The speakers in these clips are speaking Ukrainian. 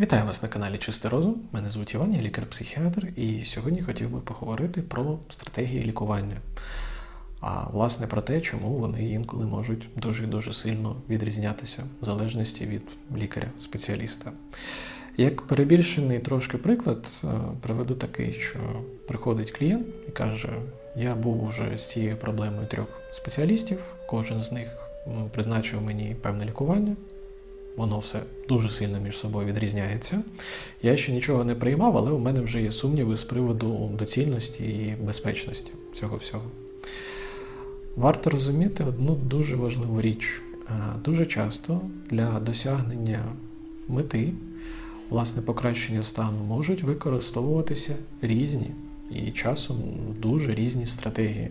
Вітаю вас на каналі Чистий Розум. Мене звуть Іван, я лікар-психіатр, і сьогодні хотів би поговорити про стратегії лікування. А власне про те, чому вони інколи можуть дуже дуже сильно відрізнятися в залежності від лікаря-спеціаліста. Як перебільшений трошки приклад, е, приведу такий, що приходить клієнт і каже: Я був уже з цією проблемою трьох спеціалістів, кожен з них призначив мені певне лікування. Воно все дуже сильно між собою відрізняється. Я ще нічого не приймав, але у мене вже є сумніви з приводу доцільності і безпечності цього всього. Варто розуміти одну дуже важливу річ. Е, Дуже часто для досягнення мети, власне, покращення стану, можуть використовуватися різні і часом дуже різні стратегії,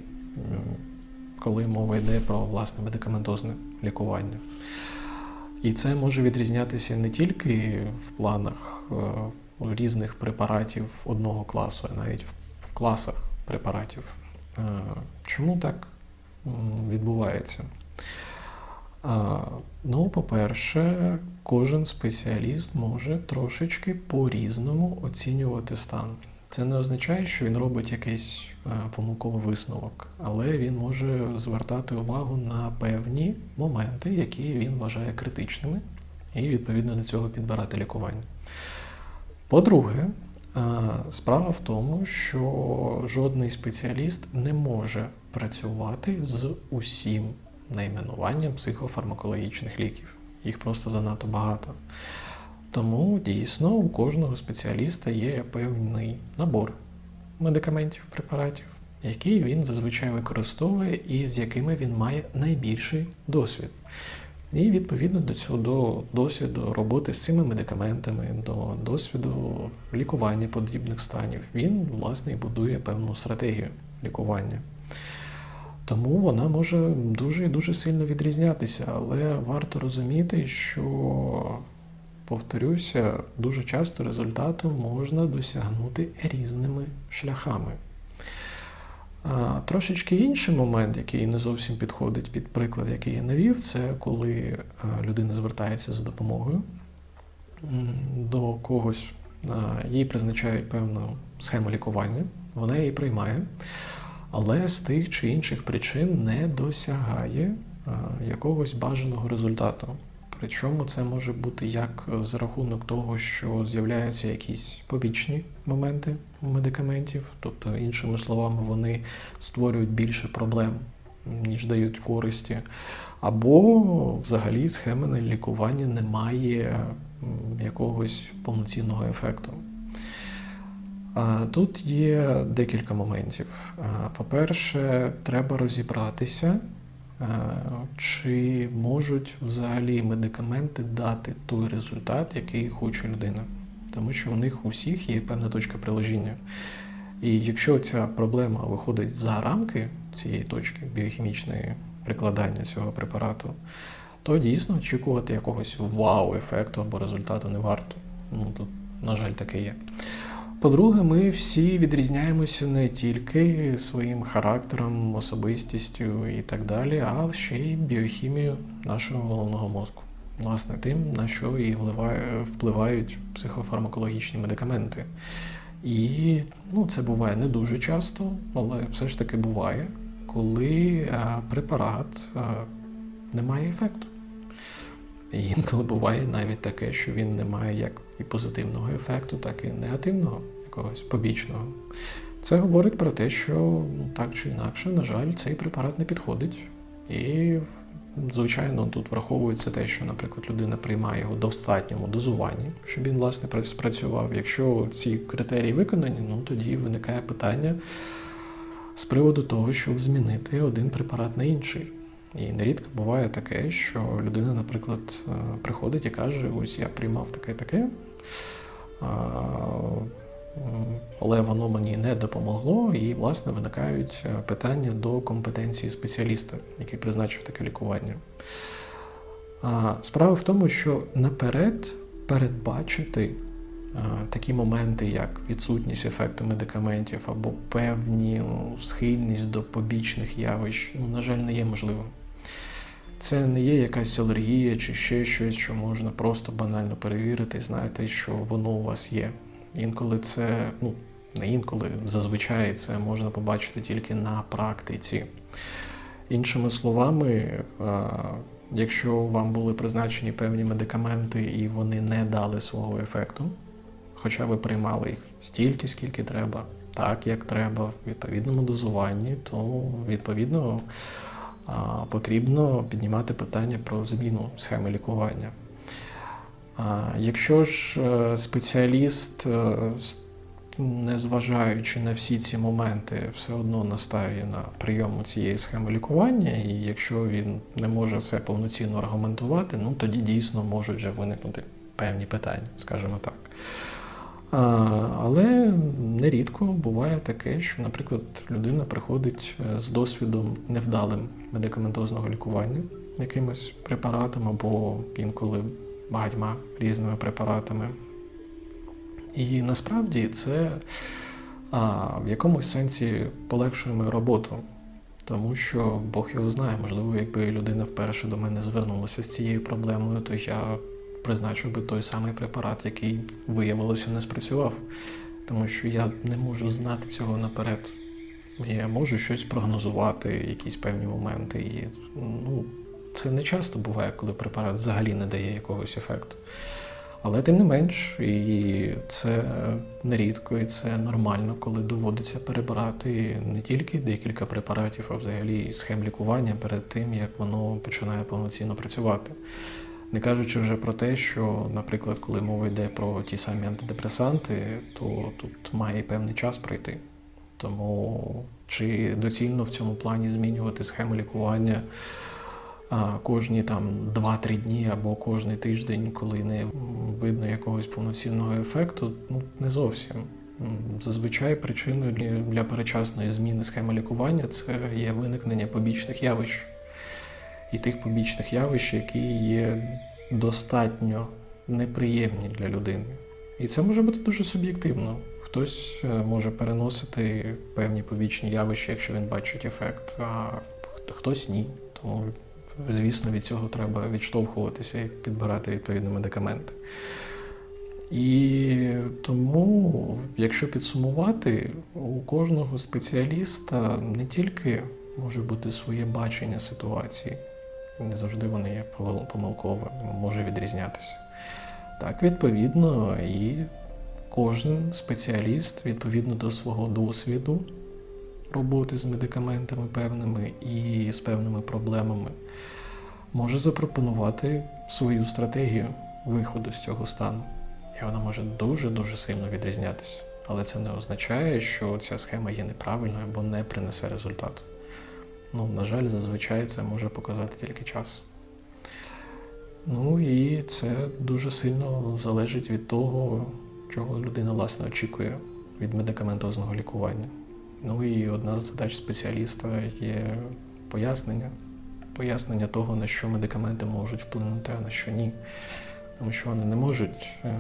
коли мова йде про власне медикаментозне лікування. І це може відрізнятися не тільки в планах е, різних препаратів одного класу, а навіть в, класах препаратів. Е, чому так відбувається? Е, ну, по-перше, кожен спеціаліст може трошечки по-різному оцінювати стан. Це не означає, що він робить якийсь е, помилковий висновок, але він може звертати увагу на певні моменти, які він вважає критичними, і відповідно до цього підбирати лікування. По-друге, е, справа в тому, що жодний спеціаліст не може працювати з усім найменуванням психофармакологічних ліків. Їх просто занадто багато. Тому дійсно у кожного спеціаліста є певний набор медикаментів, препаратів, які він зазвичай використовує і з якими він має найбільший досвід. І відповідно до цього до досвіду роботи з цими медикаментами, до досвіду лікування подібних станів, він власне і будує певну стратегію лікування. Тому вона може дуже і дуже сильно відрізнятися, але варто розуміти, що повторюся, дуже часто результату можна досягнути різними шляхами. Трошечки інший момент, який не зовсім підходить під приклад, який я навів, це коли людина звертається за допомогою до когось, їй призначають певну схему лікування, вона її приймає, але з тих чи інших причин не досягає якогось бажаного результату. Причому це може бути як за рахунок того, що з'являються якісь побічні моменти медикаментів, тобто, іншими словами, вони створюють більше проблем, ніж дають користі, або взагалі схеми лікування не має якогось повноцінного ефекту. Тут є декілька моментів. По-перше, треба розібратися, Е, Чи можуть взагалі медикаменти дати той результат, який хоче людина? Тому що у них у всіх є певна точка приложення. І якщо ця проблема виходить за рамки цієї точки біохімічної прикладання цього препарату, то дійсно очікувати якогось вау-ефекту або результату не варто. Ну, тут, на жаль, таке є. По-друге, ми всі відрізняємося не тільки своїм характером, особистістю і так далі, а ще й біохімією нашого головного мозку. Власне, тим, на що і впливають психофармакологічні медикаменти. І ну, це буває не дуже часто, але все ж таки буває, коли е, препарат е, не має ефекту. І інколи буває навіть таке, що він не має як і позитивного ефекту, так і негативного, якогось побічного. Це говорить про те, що ну, так чи інакше, на жаль, цей препарат не підходить. І, звичайно, тут враховується те, що, наприклад, людина приймає його в достатньому дозуванні, щоб він, власне, спрацював. Якщо ці критерії виконані, ну тоді виникає питання з приводу того, щоб змінити один препарат на інший. І нерідко буває таке, що людина, наприклад, е, приходить і каже: ось я приймав таке-таке, але воно мені не допомогло, і, власне, виникають е, питання до компетенції спеціаліста, який призначив таке лікування. Справа в тому, що наперед передбачити е, такі моменти, як відсутність ефекту медикаментів або певні ну, схильність до побічних явищ, ну, на жаль, не є можливим. Це не є якась алергія чи ще щось, що можна просто банально перевірити, і знаєте, що воно у вас є. Інколи це, ну не інколи, зазвичай це можна побачити тільки на практиці. Іншими словами, е, якщо вам були призначені певні медикаменти і вони не дали свого ефекту, хоча ви приймали їх стільки, скільки треба, так як треба, в відповідному дозуванні, то відповідно потрібно піднімати питання про зміну схеми лікування. Якщо ж е, спеціаліст, е, незважаючи на всі ці моменти, все одно настає на прийому цієї схеми лікування, і якщо він не може це повноцінно аргументувати, ну тоді дійсно можуть вже виникнути певні питання, скажімо так. Але нерідко буває таке, що, наприклад, людина приходить е, з досвідом невдалим медикаментозного лікування якимось препаратом або інколи багатьма різними препаратами. І насправді це а, в якомусь сенсі полегшує мою роботу. Тому що Бог його знає, можливо, якби людина вперше до мене звернулася з цією проблемою, то я призначив би той самий препарат, який виявилося не спрацював. Тому що я не можу знати цього наперед. Я можу щось прогнозувати, якісь певні моменти. І ну, це не часто буває, коли препарат взагалі не дає якогось ефекту. Але тим не менш, і це нерідко, і це нормально, коли доводиться перебирати не тільки декілька препаратів, а взагалі схем лікування перед тим, як воно починає повноцінно працювати. Не кажучи вже про те, що, наприклад, коли мова йде про ті самі антидепресанти, то тут має певний час пройти. Тому чи доцільно в цьому плані змінювати схему лікування кожні там 2-3 дні або кожний тиждень, коли не видно якогось повноцінного ефекту, ну не зовсім. Зазвичай причиною для, перечасної зміни схеми лікування це є виникнення побічних явищ і тих побічних явищ, які є достатньо неприємні для людини. І це може бути дуже суб'єктивно. Хтось е, може переносити певні побічні явища, якщо він бачить ефект, а хт- хтось ні. Тому, звісно, від цього треба відштовхуватися і підбирати відповідні медикаменти. І тому, якщо підсумувати, у кожного спеціаліста не тільки може бути своє бачення ситуації, не завжди вони є помил- помилковими, може відрізнятися. Так, відповідно, і кожен спеціаліст відповідно до свого досвіду роботи з медикаментами певними і з певними проблемами може запропонувати свою стратегію виходу з цього стану. І вона може дуже-дуже сильно відрізнятися. Але це не означає, що ця схема є неправильною або не принесе результату. Ну, на жаль, зазвичай це може показати тільки час. Ну і це дуже сильно залежить від того, чого людина власне очікує від медикаментозного лікування. Ну і одна з задач спеціаліста є пояснення. Пояснення того, на що медикаменти можуть вплинути, а на що ні. Тому що вони не можуть е,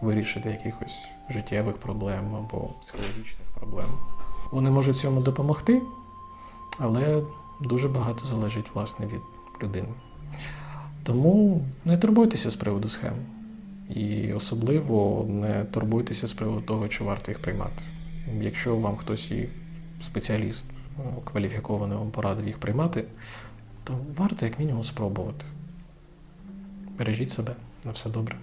вирішити якихось життєвих проблем або психологічних проблем. Вони можуть цьому допомогти, але дуже багато залежить власне від людини. Тому не турбуйтеся з приводу схем. І особливо не турбуйтеся з приводу того, чи варто їх приймати. Якщо вам хтось і спеціаліст е, кваліфікований вам порадив їх приймати, то варто як мінімум спробувати. Бережіть себе на все добре.